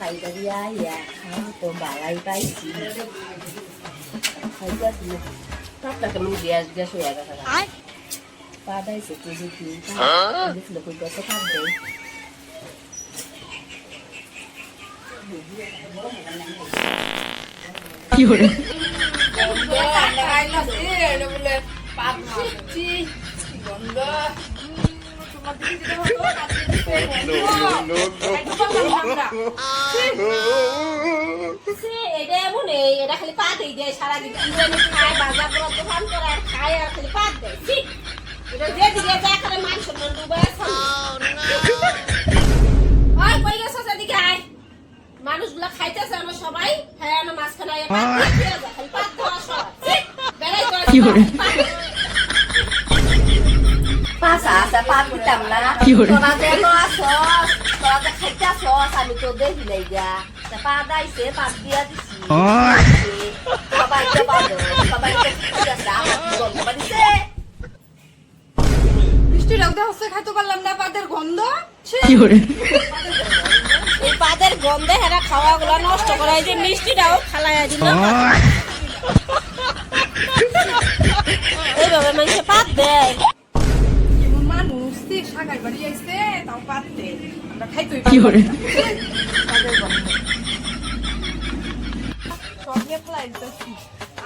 ইয়া খাও তো বালাই পাইছি তারটা কেমন গ্যাস গ্যাস হয়ে গেছে পা দাইছে তুই দেখি দেখছিল কই কত থাকবে সে এটা এমন এটা খালি পা দেই দেয় সারাদিন খায় বাজার করার দোকান করে আর খায় আর খালি পা দেয় এটা যে দিকে যায় খালি সম্মান ডুবে কই গেছো সেদিকে আয় মানুষগুলা খাইতেছে আমরা সবাই হ্যাঁ আমরা মাঝখানে দিয়ে দিয়ে খালি পাত দেওয়া সব বেড়াই করে? পাশা আছে পাত দিতাম না? তোরা যেন আসস তোরা যে খাইতে আসস আমি তো দেখি নাই গা। পা দাইছে পাত দিয়া দিছি। সবাই তো পাবো সবাই তো খাইতেছে আমার গন্ধ বাড়িছে বৃষ্টি লাগতে হচ্ছে খাইতে পারলাম না পাদের গন্ধ! এই পাদের গন্ধে হেরা খাওয়া গুলা নষ্ট করে এই যে মিষ্টিটাও খালাই দিল। এইভাবে মানুষে পাত দেয়। সাগাই বাড়ি আইছে তাও পাতে আমরা খাইতেই কি করে?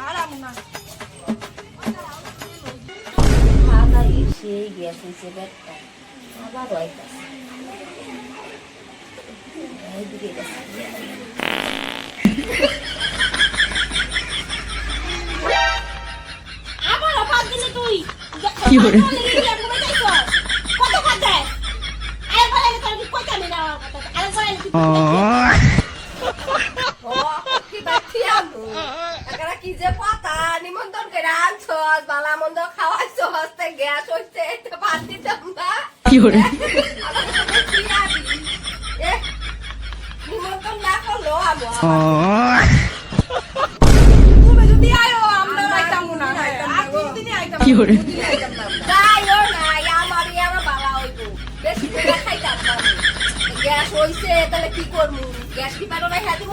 আর আমু না গ্যাস হয়েছে ব্যাগটা আবার তুই কি করে? কত পাত দেয় আরেকবার এলে তোর কি কইতামি না আমার কথা আরেকবার এলে কি ও কি বাচ্চি আনু একারা কি যে পাতা নিমন্ত্রণ করে আনছস বালা মন্দ খাওয়াইছস তে গ্যাস হইছে এটা বাদ দিতাম না। কি আবি? নিমন্ত্রণ না করল তুমি যদি আয়ো আমরা আইতাম না। আর আইতাম না কি আমরা। যাইও না আমার আমার বালা হইব। বেশি করে খাইতাম গ্যাস হইছে তাহলে কি করমু? গ্যাস কি পারো না খাই দিব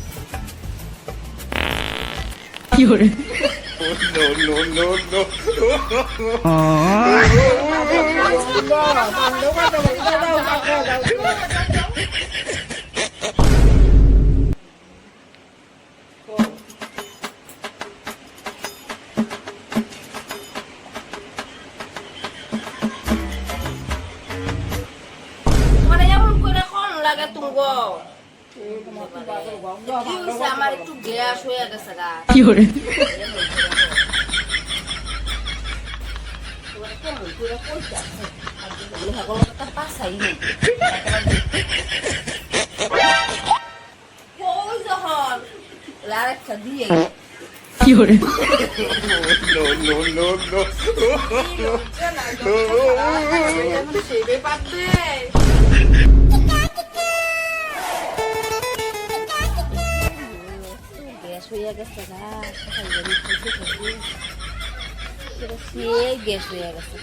এমন করে কোন লাগে তুমি গো কি হইছে আমার একটু গ্যাস হয়ে গেছে গা কেমন করে কইতে আছে হাগল কথা পাসাই নেই হয়ে গেছে গা খাইতে গ্যাস হয়ে গেছে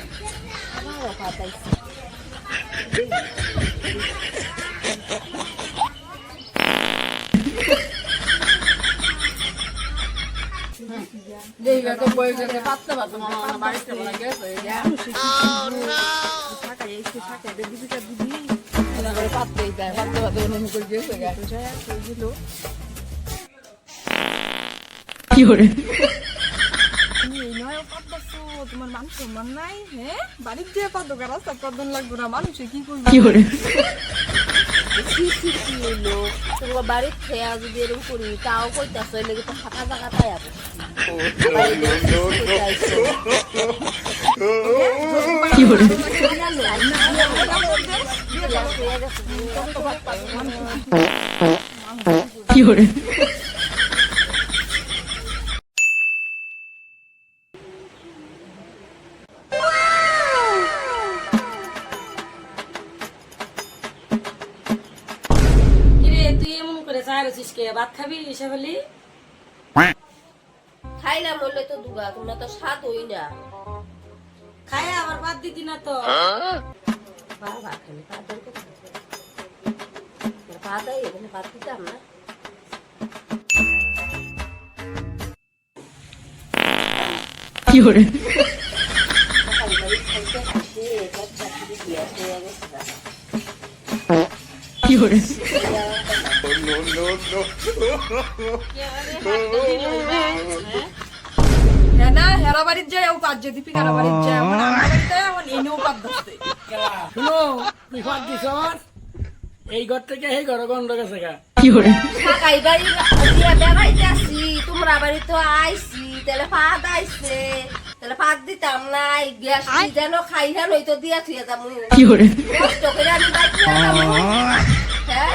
তো বই গেছে পাততে পারতো বাড়িতে গেছে পাততে পারতে মনে করে তোমার মান নাই হ্যাঁ বাড়ির দিয়ে পাতো রাস্তা লাগবে না মানুষে কি করবে কি কি কি হইল বাড়ির খেয়া যদি এরকম করি তাও কইতাছ লেগে তো ফাঁকা জায়গা তাই আর কি করে রয়েছিস কে ভাত খাবি ইসাফালি খাইলাম বললে তো দুগা তোমরা তো স্বাদ হই না। খায় আবার ভাত দিতি না তো। বাবা খালি ভাত দেন ভাত দেয় এখানে ভাত দিতাম না। সকাল বাড়ি খাইতে খাইতে পেট চাকরি দিয়ে হয়ে গেছে গা। হ্যাঁ না হেরা বাড়ির যায় ও পাঁচ যদি পিকারা বাড়ির যায় আমার আমার বাড়িতে আমার এনেও পাত ধরছে। শুনো তুই ফাঁক দিছ এই ঘর থেকে এই ঘর গন্ধ গেছে গা। ঢাকাই বাড়ি দিয়ে বেড়াইতে আসি তোমরা বাড়ি তো আইসি তাহলে ভাত দিতাম না গ্যাস যেন খাই হ্যাঁ নইতো দিয়া থুয়ে যাব। কষ্ট করে আমি বাইক হ্যাঁ?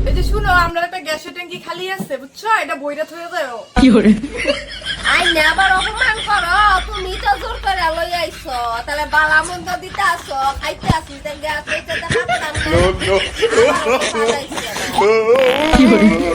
এই যে শুনো আমরা একটা গ্যাসের ট্যাঙ্কি খালি আছে বুঝছ এটা বইটা থয়ে যায় আই না আবার অপমান করো তুমি তো জোর করে লই আইছো তাহলে বালা মন্দ দিতে আসো খাইতে আসি তা গ্যাস হইতে তো খাতাম না আমার ভাত আইছে না।